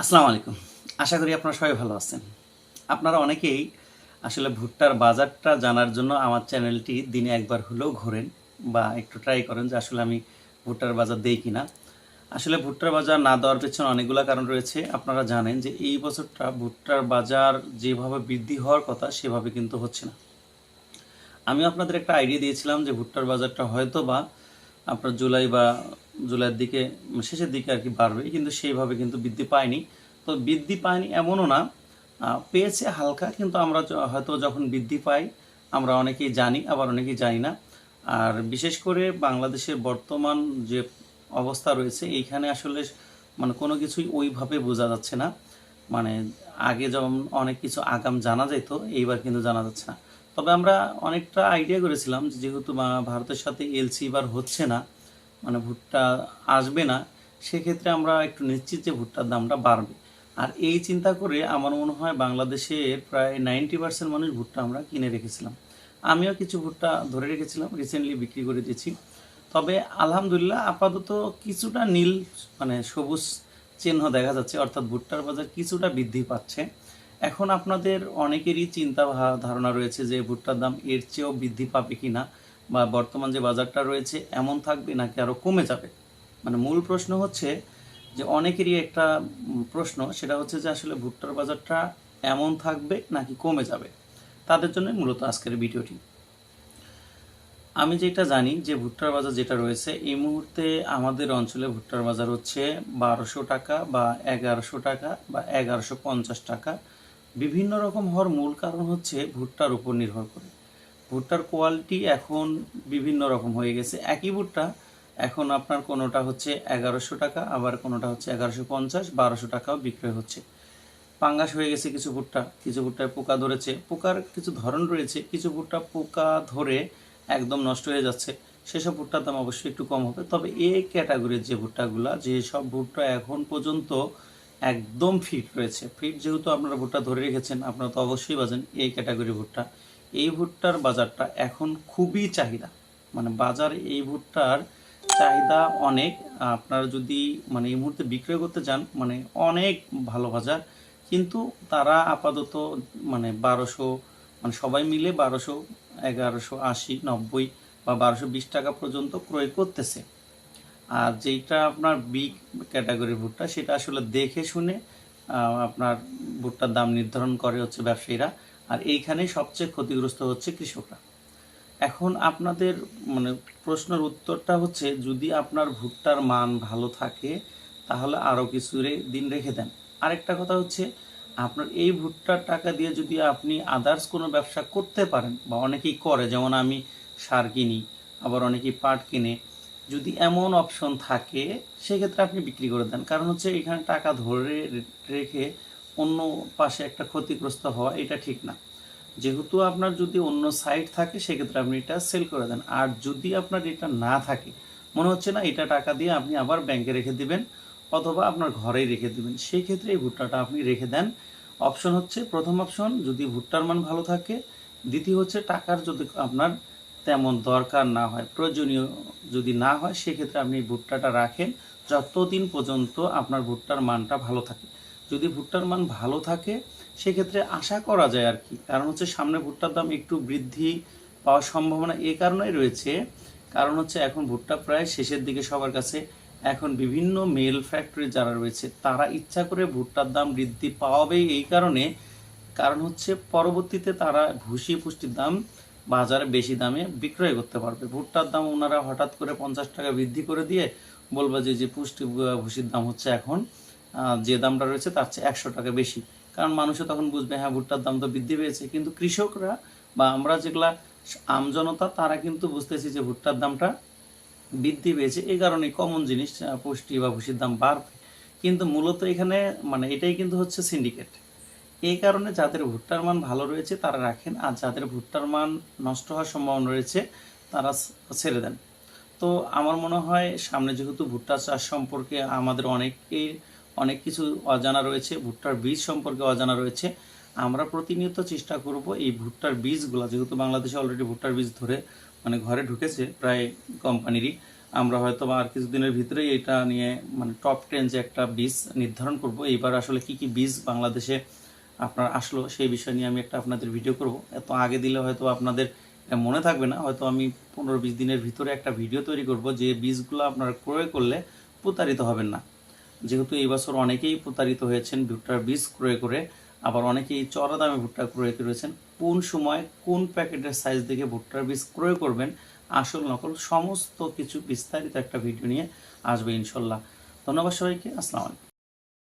আসসালামু আলাইকুম। আশা করি আপনারা সবাই ভালো আছেন। আপনারা অনেকেই আসলে ভুট্টার বাজারটা জানার জন্য আমার চ্যানেলটি দিনে একবার হলেও ঘোরেন বা একটু ট্রাই করেন যে আসলে আমি ভুট্টার বাজার দেই কিনা। আসলে ভুট্টার বাজার না দেওয়ার পেছনে অনেকগুলো কারণ রয়েছে। আপনারা জানেন যে এই বছরটা ভুট্টার বাজার যেভাবে বৃদ্ধি হওয়ার কথা সেভাবে কিন্তু হচ্ছে না। আমি আপনাদের একটা আইডিয়া দিয়েছিলাম যে ভুট্টার বাজারটা হয়তো বা আপনার জুলাই বা জুলাইয়ের দিকে, শেষের দিকে আর কি বাড়বে, কিন্তু সেইভাবে কিন্তু বৃদ্ধি পায়নি। তো বৃদ্ধি পায়নি এমনও না পেয়েছে হালকা, কিন্তু আমরা হয়তো যখন বৃদ্ধি পাই, আমরা অনেকেই জানি, আবার অনেকেই জানি না। আর বিশেষ করে বাংলাদেশের বর্তমান যে অবস্থা রয়েছে, এইখানে আসলে মানে কোনো কিছুই ওইভাবে বোঝা যাচ্ছে না। মানে আগে যেমন অনেক কিছু আগাম জানা যেত, এইবার কিন্তু জানা যাচ্ছে না। তবে আমরা অনেকটা আইডিয়া করেছিলাম যেহেতু ভারতের সাথে এলসি এবার হচ্ছে না মানে ভুট্টা আসবে না, সেক্ষেত্রে আমরা একটু নিশ্চিত যে ভুট্টার দামটা বাড়বে। আর এই চিন্তা করে আমার মনে হয় বাংলাদেশের প্রায় নাইনটি পার্সেন্ট মানুষ ভুট্টা আমরা কিনে রেখেছিলাম। আমিও কিছু ভুট্টা ধরে রেখেছিলাম রিসেন্টলি বিক্রি করে দিয়েছি। তবে আলহামদুলিল্লাহ আপাতত কিছুটা নীল মানে সবুজ চিহ্ন দেখা যাচ্ছে, অর্থাৎ ভুট্টার বাজার কিছুটা বৃদ্ধি পাচ্ছে। এখন আপনাদের অনেকেরই চিন্তা ধারণা রয়েছে যে ভুট্টার দাম এর চেয়েও বৃদ্ধি পাবে কিনা। বা বর্তমান যে বাজারটা রয়েছে, এমন থাকবে নাকি আরও কমে যাবে? মানে মূল প্রশ্ন হচ্ছে যে, অনেকেরই একটা প্রশ্ন, সেটা হচ্ছে যে, আসলে ভুট্টার বাজারটা এমন থাকবে নাকি কমে যাবে? তাদের জন্য মূলত আজকের ভিডিওটি। আমি যেটা জানি যে, ভুট্টার বাজার যেটা রয়েছে, এই মুহূর্তে আমাদের অঞ্চলে ভুট্টার বাজার হচ্ছে বারোশো টাকা বা এগারোশো টাকা বা এগারোশো পঞ্চাশ টাকা। বিভিন্ন রকম হওয়ার মূল কারণ হচ্ছে ভুট্টার উপর নির্ভর করে। ভুট্টার কোয়ালিটি এখন বিভিন্ন রকম হয়ে গেছে। একই ভুট্টা এখন আপনার কোনোটা হচ্ছে এগারোশো টাকা, আবার কোনোটা হচ্ছে এগারোশো পঞ্চাশ, বারোশো টাকাও বিক্রয় হচ্ছে। পাঙ্গাস হয়ে গেছে কিছু ভুট্টা, কিছু ভুট্টায় পোকা ধরেছে। পোকার কিছু ধরন রয়েছে, কিছু ভুট্টা পোকা ধরে একদম নষ্ট হয়ে যাচ্ছে। সেসব ভুট্টার দাম অবশ্যই একটু কম হবে। তবে এই ক্যাটাগরির যে ভুট্টাগুলা, যে সব ভুট্টা এখন পর্যন্ত একদম ফিট রয়েছে। ফিট যেহেতু আপনারা ভুট্টা ধরে রেখেছেন, আপনারা তো অবশ্যই বাজেন এই ক্যাটাগরি ভুট্টা। এই ভুট্টার বাজারটা এখন খুবই চাহিদা। মানে বাজার এই ভুট্টার চাহিদা অনেক। আপনারা যদি মানে এই মুহূর্তে বিক্রয় করতে চান মানে অনেক ভালো বাজার। কিন্তু তারা আপাতত মানে বারোশো মানে সবাই মিলে বারোশো, এগারোশো আশি, নব্বই বা বারোশো বিশ টাকা পর্যন্ত ক্রয় করতেছে। আর যেটা আপনার বিগ ক্যাটাগরির ভুট্টা, সেটা আসলে দেখে শুনে আপনার ভুট্টার দাম নির্ধারণ করে হচ্ছে ব্যবসায়ীরা। আর এইখানেই সবচেয়ে ক্ষতিগ্রস্ত হচ্ছে কৃষকরা। এখন আপনাদের মানে প্রশ্নের উত্তরটা হচ্ছে, যদি আপনার ভুট্টার মান ভালো থাকে, তাহলে আরও কিছু দিন রেখে দেন। আরেকটা কথা হচ্ছে, আপনার এই ভুট্টার টাকা দিয়ে যদি আপনি আদার্স কোনো ব্যবসা করতে পারেন, বা অনেকেই করে, যেমন আমি সার কিনি, আবার অনেকেই পাট কিনে, যদি এমন অপশন থাকে, সেক্ষেত্রে আপনি বিক্রি করে দেন। কারণ হচ্ছে এখানে টাকা ধরে রেখে অন্য পাশে একটা ক্ষতিগ্রস্ত হওয়া, এটা ঠিক না। যেহেতু আপনার যদি অন্য সাইট থাকে, সেক্ষেত্রে আপনি এটা সেল করে দেন। আর যদি আপনার এটা না থাকে, মনে হচ্ছে না এটা টাকা দিয়ে আপনি আবার ব্যাংকে রেখে দিবেন অথবা আপনার ঘরেই রেখে দিবেন সেই ক্ষেত্রে এই ভুট্টাটা আপনি রেখে দেন। অপশন হচ্ছে, প্রথম অপশন যদি ভুট্টার মান ভালো থাকে, দ্বিতীয় হচ্ছে টাকার যদি আপনার তেমন দরকার না হয়, প্রয়োজনীয় যদি না হয়, সেক্ষেত্রে আপনি ভুট্টাটা রাখেন, যতদিন পর্যন্ত আপনার ভুট্টার মানটা ভালো থাকে। যদি ভুট্টার মান ভালো থাকে, সেক্ষেত্রে আশা করা যায় আর কি। কারণ হচ্ছে সামনে ভুট্টার দাম একটু বৃদ্ধি পাওয়ার সম্ভাবনা এই কারণেই রয়েছে। কারণ হচ্ছে এখন ভুট্টা প্রায় শেষের দিকে সবার কাছে। এখন বিভিন্ন মেল ফ্যাক্টরি যারা রয়েছে, তারা ইচ্ছা করে ভুট্টার দাম বৃদ্ধি পাওয়াবেই এই কারণে। কারণ হচ্ছে পরবর্তীতে তারা ভুসি পুষ্টির দাম বাজারে বেশি দামে বিক্রয় করতে পারবে। ভুট্টার দাম ওনারা হঠাৎ করে পঞ্চাশ টাকা বৃদ্ধি করে দিয়ে বলবে যে যে পুষ্টি ভুসির দাম হচ্ছে এখন যে দামটা রয়েছে তার চেয়ে একশো টাকা বেশি। কারণ মানুষও তখন বুঝবে হ্যাঁ ভুট্টার দাম তো বৃদ্ধি পেয়েছে। কিন্তু কৃষকরা বা আমরা যেগুলা আমজনতা তারা কিন্তু বুঝতেছি যে ভুট্টার দামটা বৃদ্ধি পেয়েছে। এই কারণে কমন জিনিস পুষ্টি বা ভুষির দাম বাড়বে। কিন্তু মূলত এখানে মানে এটাই কিন্তু হচ্ছে সিন্ডিকেট এই কারণে যাদের ভুট্টার মান ভালো রয়েছে, তারা রাখেন। আর যাদের ভুট্টার মান নষ্ট হওয়ার সম্ভাবনা রয়েছে, তারা ছেড়ে দেন। তো আমার মনে হয়, সামনে যেহেতু ভুট্টা চাষ সম্পর্কে আমাদের অনেকের অনেক কিছু অজানা রয়েছে, ভুট্টার বীজ সম্পর্কে অজানা রয়েছে। আমরা প্রতিনিয়ত চেষ্টা করব এই ভুট্টার বীজগুলো, যেহেতু বাংলাদেশে অলরেডি ভুট্টার বীজ ধরে মানে ঘরে ঢুকেছে প্রায় কোম্পানিরই, আমরা হয়তো আর কিছুদিনের ভিতরেই এটা নিয়ে মানে টপ টেন যে একটা বীজ নির্ধারণ করব। এইবার আসলে কি কি বীজ বাংলাদেশে আপনার আসলো সেই বিষয় নিয়ে আমি একটা আপনাদের ভিডিও করব। এত আগে দিলে হয়তো আপনাদের মনে থাকবে না, হয়তো আমি পনেরো বিশ দিনের ভিতরে একটা ভিডিও তৈরি করব যে বীজগুলো আপনারা ক্রয় করলে প্রতারিত হবেন না। যেহেতু এই বছর অনেকেই প্রতারিত হয়েছেন ভুট্টার বীজ ক্রয় করে, আবার অনেকেই চড়া দামে ভুট্টা ক্রয় করেছেন কোন সময় কোন প্যাকেটের সাইজ দেখে ভুট্টার বীজ ক্রয় করবেন, আসল নকল সমস্ত কিছু বিস্তারিত একটা ভিডিও নিয়ে আসবে ইনশাল্লাহ। ধন্যবাদ সবাইকে, আসসালামু আলাইকুম।